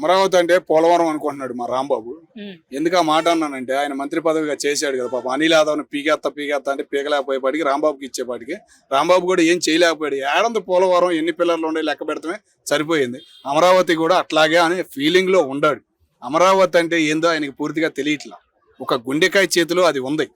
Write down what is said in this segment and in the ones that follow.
అమరావతి అంటే పోలవరం అనుకుంటున్నాడు మా రాంబాబు. ఎందుకు ఆ మాట అన్నానంటే ఆయన మంత్రి పదవిగా చేశాడు కదా పాప. అనిల్ యాదవ్ని పీకేత్త పీకేత్త అంటే పీకలేకపోయేపాటికి రాంబాబుకి ఇచ్చేపాటికి. రాంబాబు కూడా ఏం చేయలేకపోయాడు. ఏడంది పోలవరం ఎన్ని పిల్లర్లు ఉండే లెక్క పెడతామే సరిపోయింది. అమరావతి కూడా అట్లాగే అనే ఫీలింగ్లో ఉండాడు. అమరావతి అంటే ఏందో ఆయనకి పూర్తిగా తెలియట్లా. ఒక గుండెకాయ చేతిలో అది ఉంది.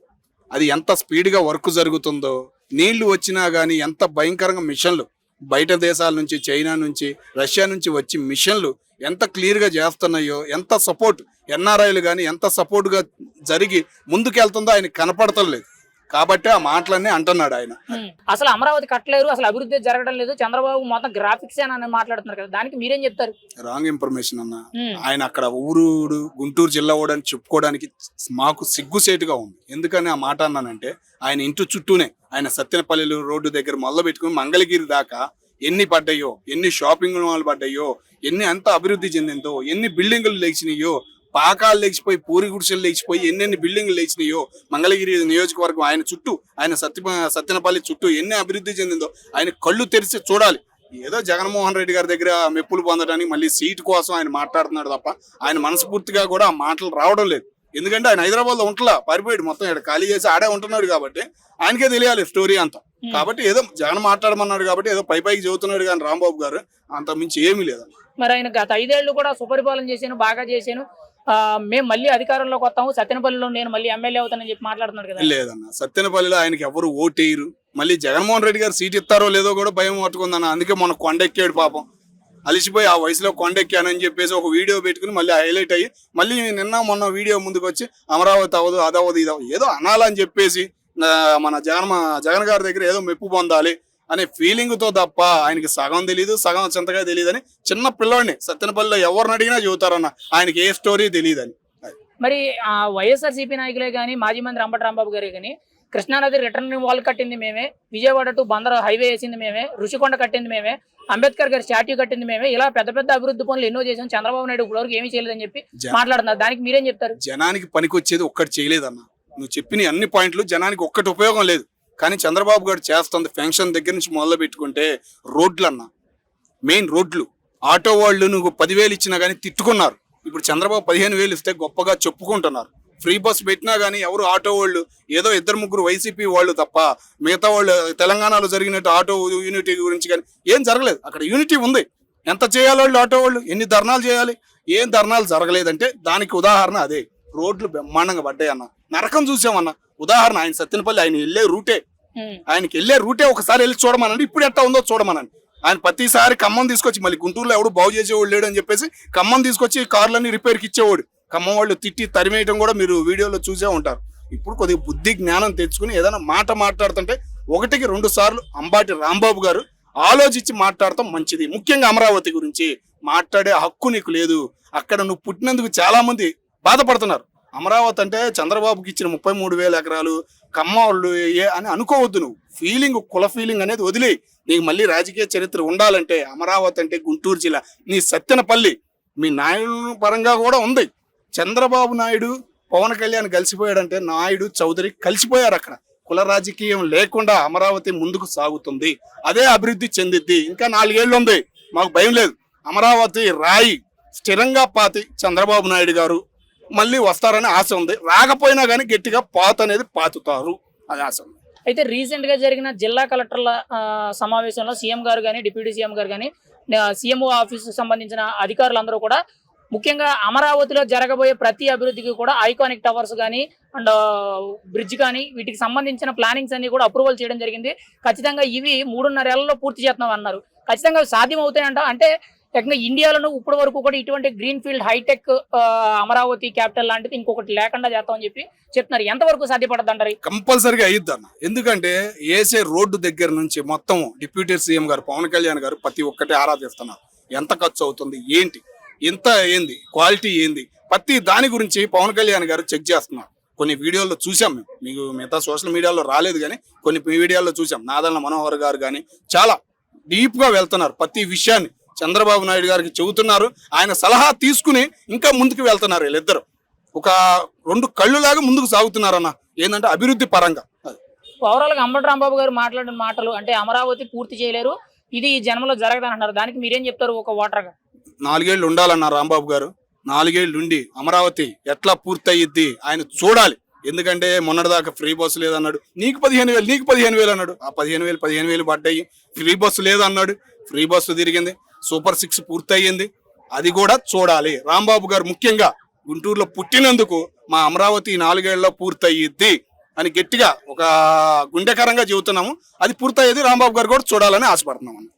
అది ఎంత స్పీడ్గా వర్క్ జరుగుతుందో నీళ్ళు వచ్చినా కానీ ఎంత భయంకరంగా మిషన్లు బయట దేశాల నుంచి చైనా నుంచి రష్యా నుంచి వచ్చి మిషన్లు ఎంత క్లియర్గా చేస్తున్నాయో ఎంత సపోర్ట్ ఎన్ఆర్ఐలు కానీ ఎంత సపోర్ట్గా జరిగి ముందుకెళ్తుందో ఆయన కనపడతలేదు. కాబట్టి ఆ మాటలన్నీ అంటున్నాడు ఆయన. అసలు అమరావతి కట్టలేరు అసలు అభివృద్ధి జరగడం లేదు. చంద్రబాబు మొత్తం గ్రాఫిక్స్ అని మాట్లాడుతున్నారు కదా దానికి మీరేం చెప్తారు? రాంగ్ ఇన్ఫర్మేషన్ అన్న. ఆయన అక్కడ ఊరుడు గుంటూరు జిల్లా ఓడని చెప్పుకోవడానికి మాకు సిగ్గుసేటుగా ఉంది. ఎందుకని ఆ మాట అన్నానంటే ఆయన ఇంటి చుట్టూనే ఆయన సత్యనపల్లి రోడ్డు దగ్గర మొదలు పెట్టుకుని మంగళగిరి దాకా ఎన్ని పడ్డాయో ఎన్ని షాపింగ్ మాల్ పడ్డాయో ఎన్ని అంత అభివృద్ధి చెందిందో ఎన్ని బిల్డింగులు లేచినాయో పాకాలు లేచిపోయి పూరి గుడిసెలు లేచిపోయి ఎన్నెన్ని బిల్డింగ్లు లేచినాయో మంగళగిరి నియోజకవర్గం ఆయన చుట్టూ ఆయన సత్య సత్యనపల్లి చుట్టూ ఎన్ని అభివృద్ధి చెందిందో ఆయన కళ్ళు తెరిచి చూడాలి. ఏదో జగన్మోహన్ రెడ్డి గారి దగ్గర మెప్పులు పొందడానికి మళ్ళీ సీట్ కోసం ఆయన మాట్లాడుతున్నాడు తప్ప ఆయన మనస్ఫూర్తిగా కూడా ఆ మాటలు రావడం లేదు. ఎందుకంటే ఆయన హైదరాబాద్లో ఉంటలా పారిపోయాడు మొత్తం ఇక్కడ ఖాళీ చేసి ఆడే ఉంటున్నాడు కాబట్టి ఆయనకే తెలియాలి స్టోరీ అంతా. కాబట్టి ఏదో జగన్ మాట్లాడమన్నాడు కాబట్టి ఏదో పై పైకి చెబుతున్నాడు కానీ రాంబాబు గారు అంత మించి ఏమీ లేదు. మరి ఆయన గత ఐదేళ్ళు కూడా సుపరిపాలన చేశాను బాగా చేశాను. ఆ, మేము మళ్ళీ అధికారంలోకి వస్తాము సత్యనపల్లిలో నేను మళ్ళీ ఎమ్మెల్యే అవుతానని చెప్పి మాట్లాడుతున్నాడు కదా. లేదన్న సత్యనపల్లిలో ఆయనకి ఎవరు ఓటేయరు. మళ్ళీ జగన్మోహన్ రెడ్డి గారు సీట్ ఇస్తారో లేదో కూడా భయం పట్టుకుందన్న అందుకే మొన్న కొండెక్కాడు పాపం. అలిసిపోయి ఆ వయసులో కొండెక్కానని చెప్పేసి ఒక వీడియో పెట్టుకుని మళ్ళీ హైలైట్ అయ్యి మళ్ళీ నిన్న మొన్న వీడియో ముందుకు వచ్చి అమరావతి అవ్వదు అదవ్వదు ఇది ఏదో అనాలని చెప్పేసి మన జగన్ జగన్ గారి దగ్గర ఏదో మెప్పు పొందాలి అనే ఫీలింగ్తో తప్ప ఆయనకి సగం తెలియదు సగం చింతగా తెలియదు అని చిన్న పిల్లోడిని సత్యనపల్లిలో ఎవరిని అడిగినా చెబుతారన్న ఆయనకి ఏ స్టోరీ తెలియదని మరి ఆ వైఎస్ఆర్సీపీ నాయకులే కానీ మాజీ మంత్రి అంబటి రాంబాబు గారే కానీ కృష్ణానది రిటర్న్ వాల్ కట్టింది మేమే విజయవాడ టు బందర్ హైవే వేసింది మేమే ఋషికొండ కట్టింది మేమే అంబేద్కర్ గారి స్టాట్యూ కట్టింది మేమే. ఇలా పెద్ద పెద్ద అభివృద్ధి పనులు ఎన్నో చేసాం చంద్రబాబు నాయుడు ఇప్పటివరకు ఏమీ చేయలేదని చెప్పి మాట్లాడుతున్నారు. దానికి మీరేం చెప్తారు? జనానికి పనికొచ్చేది ఒక్కటి చేయలేదన్న. నువ్వు చెప్పిన అన్ని పాయింట్లు జనానికి ఒక్కటి ఉపయోగం లేదు. కానీ చంద్రబాబు గారు చేస్తుంది పెన్షన్ దగ్గర నుంచి మొదలు పెట్టుకుంటే రోడ్లు అన్న మెయిన్ రోడ్లు. ఆటో వాళ్ళు నువ్వు పదివేలు ఇచ్చినా కానీ తిట్టుకున్నారు. ఇప్పుడు చంద్రబాబు పదిహేను వేలు ఇస్తే గొప్పగా చెప్పుకుంటున్నారు. ఫ్రీ బస్ పెట్టినా కానీ ఎవరు ఆటో వాళ్ళు ఏదో ఇద్దరు ముగ్గురు వైసీపీ వాళ్ళు తప్ప మిగతా వాళ్ళు తెలంగాణలో జరిగినట్టు ఆటో యూనిటీ గురించి కానీ ఏం జరగలేదు. అక్కడ యూనిటీ ఉంది. ఎంత చేయాలి వాళ్ళు ఆటో వాళ్ళు ఎన్ని ధర్నాలు చేయాలి ఏం ధర్నాలు జరగలేదంటే దానికి ఉదాహరణ అదే. రోడ్లు బ్రహ్మాండంగా పడ్డాయి అన్న. నరకం చూసామన్న. ఉదాహరణ ఆయన సత్యనపల్లి ఆయన వెళ్ళే రూటే. ఆయనకి వెళ్ళే రూటే ఒకసారి వెళ్ళి చూడమనండి. ఇప్పుడు ఎట్టా ఉందో చూడమనండి. ఆయన ప్రతిసారి ఖమ్మం తీసుకొచ్చి మళ్ళీ గుంటూరులో ఎవడు బాగు చేసేవాడు లేడు అని చెప్పేసి ఖమ్మం తీసుకొచ్చి కార్లన్నీ రిపేర్కి ఇచ్చేవాడు. ఖమ్మం వాళ్ళు తిట్టి తరిమేయటం కూడా మీరు వీడియోలో చూసే ఉంటారు. ఇప్పుడు కొద్దిగా బుద్ధి జ్ఞానం తెచ్చుకుని ఏదైనా మాట మాట్లాడుతుంటే ఒకటికి రెండు సార్లు అంబాటి రాంబాబు గారు ఆలోచించి మాట్లాడటం మంచిది. ముఖ్యంగా అమరావతి గురించి మాట్లాడే హక్కు నీకు లేదు. అక్కడ నువ్వు పుట్టినందుకు చాలా మంది బాధపడుతున్నారు. అమరావతి అంటే చంద్రబాబుకి ఇచ్చిన ముప్పై మూడు వేల ఎకరాలు కమ్మవాళ్ళు ఏ అని అనుకోవద్దు నువ్వు. ఫీలింగ్ కుల ఫీలింగ్ అనేది వదిలే. నీకు మళ్ళీ రాజకీయ చరిత్ర ఉండాలంటే అమరావతి అంటే గుంటూరు జిల్లా. నీ సత్యనపల్లి మీ నాయుడు పరంగా కూడా ఉంది. చంద్రబాబు నాయుడు పవన్ కళ్యాణ్ కలిసిపోయాడంటే నాయుడు చౌదరి కలిసిపోయారు అక్కడ. కుల రాజకీయం లేకుండా అమరావతి ముందుకు సాగుతుంది. అదే అభివృద్ధి చెందిద్ది. ఇంకా నాలుగేళ్ళు ఉంది. మాకు భయం లేదు. అమరావతి రాయి స్థిరంగా పాతి చంద్రబాబు నాయుడు గారు మళ్ళీ వస్తారని ఆశ ఉంది. రాకపోయినా కానీ గట్టిగా పాత అనేది పాతుతారు. అది ఆశ ఉంది. అయితే రీసెంట్గా జరిగిన జిల్లా కలెక్టర్ల సమావేశంలో సీఎం గారు కానీ డిప్యూటీ సీఎం గారు కానీ సీఎంఓ ఆఫీస్ సంబంధించిన అధికారులందరూ కూడా ముఖ్యంగా అమరావతిలో జరగబోయే ప్రతి అభివృద్ధికి కూడా ఐకానిక్ టవర్స్ కానీ అండ్ బ్రిడ్జ్ కానీ వీటికి సంబంధించిన ప్లానింగ్స్ అన్ని కూడా అప్రూవల్ చేయడం జరిగింది. ఖచ్చితంగా ఇవి మూడున్నరేళ్ళలో పూర్తి చేస్తున్నాం అన్నారు. ఖచ్చితంగా సాధ్యం అవుతాయంట అంటే ఏకంగా ఇండియాలోనూ ఇప్పటి వరకు కూడా ఇటువంటి green field hitech Amaravati capital లాంటిది ఇంకొకటి లేకుండా చేస్తామని చెప్పి చెప్తున్నారు. ఎంతవరకు సాధ్యపడద్దు అంటారు కంపల్సరీగా అయ్యిద్ది అన్న ఎందుకంటే ఏసే రోడ్డు దగ్గర నుంచి మొత్తం డిప్యూటీ సీఎం గారు పవన్ కళ్యాణ్ గారు ప్రతి ఒక్కటి ఆరాధిస్తున్నారు ఎంత ఖర్చు అవుతుంది? ఏంటి? ఇంత ఏంది? క్వాలిటీ ఏంది? ప్రతి దాని గురించి పవన్ కళ్యాణ్ గారు చెక్ చేస్తున్నారు. కొన్ని వీడియోల్లో చూసాం మేము. మీకు మిగతా సోషల్ మీడియాలో రాలేదు కానీ కొన్ని వీడియోల్లో చూసాం. నాదన్న మనోహర్ గారు కానీ చాలా డీప్గా వెళ్తున్నారు. ప్రతి విషయాన్ని చంద్రబాబు నాయుడు గారికి చెబుతున్నారు. ఆయన సలహా తీసుకుని ఇంకా ముందుకు వెళ్తున్నారు వీళ్ళిద్దరు. ఒక రెండు కళ్ళులాగా ముందుకు సాగుతున్నారన్న ఏంటంటే అభివృద్ధి పరంగా. అది. అంబటి రాంబాబు గారు మాట్లాడిన మాటలు అంటే అమరావతి పూర్తి చేయలేరు. ఇది ఈ జన్మలో జరగదని అంటున్నారు దానికి మీరేం చెప్తారు ఒక ఓటర్గా? నాలుగేళ్ళు ఉండాలన్నారు రాంబాబు గారు. నాలుగేళ్ళు ఉండి అమరావతి ఎట్లా పూర్తయిద్ది? ఆయన చూడాలి. ఎందుకంటే మొన్నటిదాకా ఫ్రీ బస్సు లేదన్నాడు. నీకు పదిహేను వేలు నీకు పదిహేను వేలు అన్నాడు. ఆ పదిహేను వేలు పదిహేను వేలు పడ్డాయి. ఫ్రీ బస్సు లేదన్నాడు. ఫ్రీ బస్సు తిరిగింది. సూపర్ సిక్స్ పూర్తయింది అది కూడా చూడాలి. రాంబాబు గారు ముఖ్యంగా గుంటూరులో పుట్టినందుకు మా అమరావతి నాలుగేళ్ళలో పూర్తయిద్ది అని గట్టిగా ఒక గుండెకరంగా చెబుతున్నాము. అది పూర్తయ్యేది రాంబాబు గారు కూడా చూడాలని ఆశపడుతున్నాము